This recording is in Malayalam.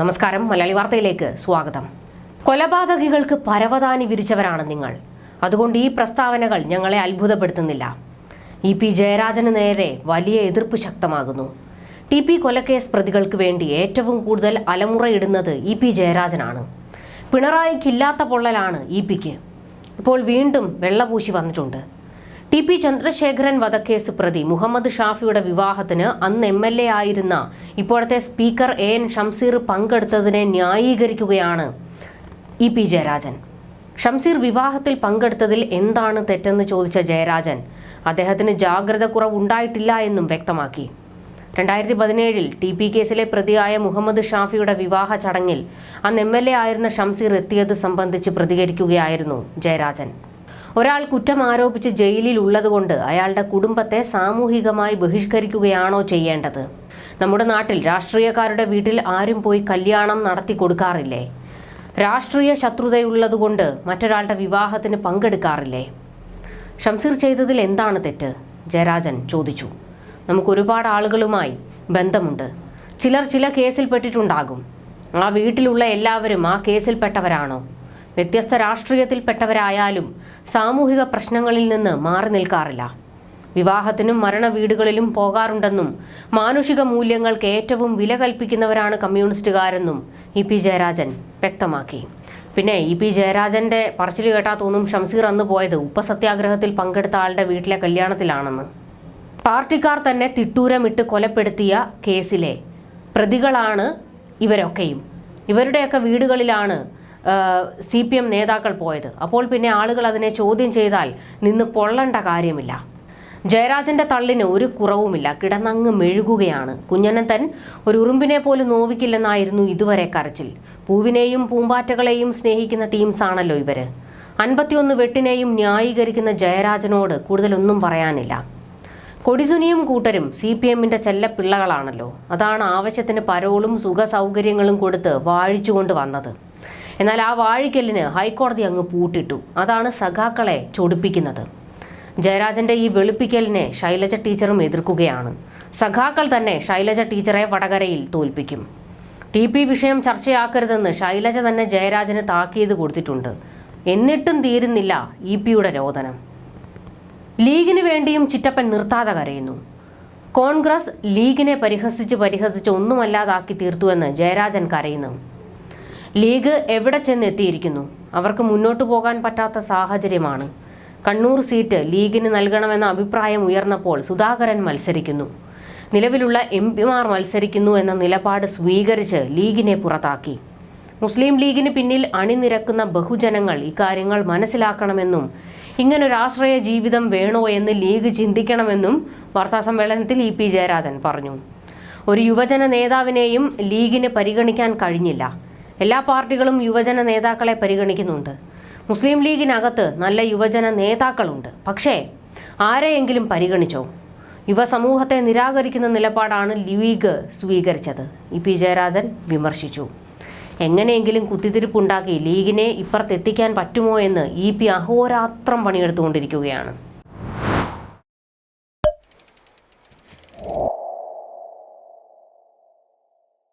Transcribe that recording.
നമസ്കാരം മലയാളി വാർത്തയിലേക്ക് സ്വാഗതം. കൊലപാതകികൾക്ക് പരവതാനി വിരിച്ചവരാണ് നിങ്ങൾ. അതുകൊണ്ട് ഈ പ്രസ്താവനകൾ ഞങ്ങളെ അത്ഭുതപ്പെടുത്തുന്നില്ല. ഇ പി ജയരാജന് നേരെ വലിയ എതിർപ്പ് ശക്തമാകുന്നു. ടി പി കൊലക്കേസ് പ്രതികൾക്ക് വേണ്ടി ഏറ്റവും കൂടുതൽ അലമുറയിടുന്നത് ഇ പി ജയരാജനാണ്. പിണറായിക്കില്ലാത്ത പൊള്ളലാണ് ഇ പിക്ക്. ഇപ്പോൾ വീണ്ടും വെള്ളപൂശി വന്നിട്ടുണ്ട്. ടി പി ചന്ദ്രശേഖരൻ വധക്കേസ് പ്രതി മുഹമ്മദ് ഷാഫിയുടെ വിവാഹത്തിന് അന്ന് എം എൽ എ ആയിരുന്ന ഇപ്പോഴത്തെ സ്പീക്കർ എ എൻ ഷംസീർ പങ്കെടുത്തതിനെ ന്യായീകരിക്കുകയാണ് ഇ പി ജയരാജൻ. ഷംസീർ വിവാഹത്തിൽ പങ്കെടുത്തതിൽ എന്താണ് തെറ്റെന്ന് ചോദിച്ച ജയരാജൻ അദ്ദേഹത്തിന് ജാഗ്രത കുറവുണ്ടായിട്ടില്ല എന്നും വ്യക്തമാക്കി. രണ്ടായിരത്തി പതിനേഴിൽ ടി പി കേസിലെ പ്രതിയായ മുഹമ്മദ് ഷാഫിയുടെ വിവാഹ ചടങ്ങിൽ അന്ന് എം എൽ എ ആയിരുന്ന ഷംസീർ എത്തിയത് സംബന്ധിച്ച് പ്രതികരിക്കുകയായിരുന്നു ജയരാജൻ. ഒരാൾ കുറ്റം ആരോപിച്ച് ജയിലിൽ ഉള്ളതുകൊണ്ട് അയാളുടെ കുടുംബത്തെ സാമൂഹികമായി ബഹിഷ്കരിക്കുകയാണോ ചെയ്യേണ്ടത്? നമ്മുടെ നാട്ടിൽ രാഷ്ട്രീയക്കാരുടെ വീട്ടിൽ ആരും പോയി കല്യാണം നടത്തി കൊടുക്കാറില്ലേ? രാഷ്ട്രീയ ശത്രുതയുള്ളതുകൊണ്ട് മറ്റൊരാളുടെ വിവാഹത്തിന് പങ്കെടുക്കാറില്ലേ? ഷംസീർ ചെയ്തതിൽ എന്താണ് തെറ്റ്? ജയരാജൻ ചോദിച്ചു. നമുക്ക് ഒരുപാട് ആളുകളുമായി ബന്ധമുണ്ട്. ചിലർ ചില കേസിൽപ്പെട്ടിട്ടുണ്ടാകും ആ വീട്ടിലുള്ള എല്ലാവരും ആ കേസിൽപ്പെട്ടവരാണോ വ്യത്യസ്ത രാഷ്ട്രീയത്തിൽപ്പെട്ടവരായാലും സാമൂഹിക പ്രശ്നങ്ങളിൽ നിന്ന് മാറി നിൽക്കാറില്ല. വിവാഹത്തിനും മരണ വീടുകളിലും പോകാറുണ്ടെന്നും മാനുഷിക മൂല്യങ്ങൾക്ക് ഏറ്റവും വില കൽപ്പിക്കുന്നവരാണ് കമ്മ്യൂണിസ്റ്റുകാരെന്നും ഇ പി ജയരാജൻ വ്യക്തമാക്കി. പിന്നെ ഇ പി ജയരാജന്റെ പറച്ചിൽ കേട്ടാ തോന്നും ഷംസീർ അന്ന് പോയത് ഉപ്പസത്യാഗ്രഹത്തിൽ പങ്കെടുത്ത ആളുടെ വീട്ടിലെ കല്യാണത്തിലാണെന്ന്. പാർട്ടിക്കാർ തന്നെ തിട്ടൂരമിട്ട് കൊലപ്പെടുത്തിയ കേസിലെ പ്രതികളാണ് ഇവരൊക്കെയും. ഇവരുടെയൊക്കെ വീടുകളിലാണ് സി പി എം നേതാക്കൾ പോയത്. അപ്പോൾ പിന്നെ ആളുകൾ അതിനെ ചോദ്യം ചെയ്താൽ നിന്ന് പൊള്ളണ്ട കാര്യമില്ല. ജയരാജന്റെ തള്ളിന് ഒരു കുറവുമില്ല. കിടന്നങ്ങ് മെഴുകുകയാണ്. കുഞ്ഞനന്തൻ ഒരു ഉറുമ്പിനെ പോലും നോവിക്കില്ലെന്നായിരുന്നു ഇതുവരെ കരച്ചിൽ. പൂവിനെയും പൂമ്പാറ്റകളെയും സ്നേഹിക്കുന്ന ടീംസാണല്ലോ ഇവർ. അൻപത്തിയൊന്ന് വെട്ടിനെയും ന്യായീകരിക്കുന്ന ജയരാജനോട് കൂടുതലൊന്നും പറയാനില്ല. കൊടിസുനിയും കൂട്ടരും സി പി എമ്മിന്റെ ചെല്ലപ്പിള്ളകളാണല്ലോ. അതാണ് ആവശ്യത്തിന് പരോളും സുഖസൗകര്യങ്ങളും കൊടുത്ത് വാഴിച്ചുകൊണ്ട് വന്നത്. എന്നാൽ ആ വാഴിക്കലിന് ഹൈക്കോടതി അങ്ങ് പൂട്ടിട്ടു. അതാണ് സഖാക്കളെ ചൊടിപ്പിക്കുന്നത്. ജയരാജന്റെ ഈ വെളുപ്പിക്കലിനെ ശൈലജ ടീച്ചറും എതിർക്കുകയാണ്. സഖാക്കൾ തന്നെ ശൈലജ ടീച്ചറെ വടകരയിൽ തോൽപ്പിക്കും. ടി പി വിഷയം ചർച്ചയാക്കരുതെന്ന് ശൈലജ തന്നെ ജയരാജന് താക്കീത് കൊടുത്തിട്ടുണ്ട്. എന്നിട്ടും തീരുന്നില്ല ഇ പിയുടെ രോദനം. ലീഗിന് വേണ്ടിയും ചിറ്റപ്പൻ നിർത്താതെ കരയുന്നു. കോൺഗ്രസ് ലീഗിനെ പരിഹസിച്ച് പരിഹസിച്ച് ഒന്നുമല്ലാതാക്കി തീർത്തുവെന്ന് ജയരാജൻ കരയുന്നു. ലീഗ് എവിടെ ചെന്നെത്തിയിരിക്കുന്നു? അവർക്ക് മുന്നോട്ട് പോകാൻ പറ്റാത്ത സാഹചര്യമാണ്. കണ്ണൂർ സീറ്റ് ലീഗിന് നൽകണമെന്ന അഭിപ്രായം ഉയർന്നപ്പോൾ സുധാകരൻ മത്സരിക്കുന്നു. നിലവിലുള്ള എം പിമാർ മത്സരിക്കുന്നു എന്ന നിലപാട് സ്വീകരിച്ച് ലീഗിനെ പുറത്താക്കി. മുസ്ലിം ലീഗിന് പിന്നിൽ അണിനിരക്കുന്ന ബഹുജനങ്ങൾ ഇക്കാര്യങ്ങൾ മനസ്സിലാക്കണമെന്നും ഇങ്ങനൊരാശ്രയ ജീവിതം വേണോ എന്ന് ലീഗ് ചിന്തിക്കണമെന്നും വാർത്താസമ്മേളനത്തിൽ ഇ പി ജയരാജൻ പറഞ്ഞു. ഒരു യുവജന നേതാവിനെയും ലീഗിന് പരിഗണിക്കാൻ കഴിഞ്ഞില്ല. എല്ലാ പാർട്ടികളും യുവജന നേതാക്കളെ പരിഗണിക്കുന്നുണ്ട്. മുസ്ലിം ലീഗിനകത്ത് നല്ല യുവജന നേതാക്കളുണ്ട്. പക്ഷേ ആരെയെങ്കിലും പരിഗണിച്ചോ? യുവസമൂഹത്തെ നിരാകരിക്കുന്ന നിലപാടാണ് ലീഗ് സ്വീകരിച്ചത്. ഇ പി ജയരാജൻ വിമർശിച്ചു. എങ്ങനെയെങ്കിലും കുത്തിത്തിരിപ്പുണ്ടാക്കി ലീഗിനെ ഇപ്പുറത്തെത്തിക്കാൻ പറ്റുമോ എന്ന് ഇ പി അഹോരാത്രം പണിയെടുത്തുകൊണ്ടിരിക്കുകയാണ്.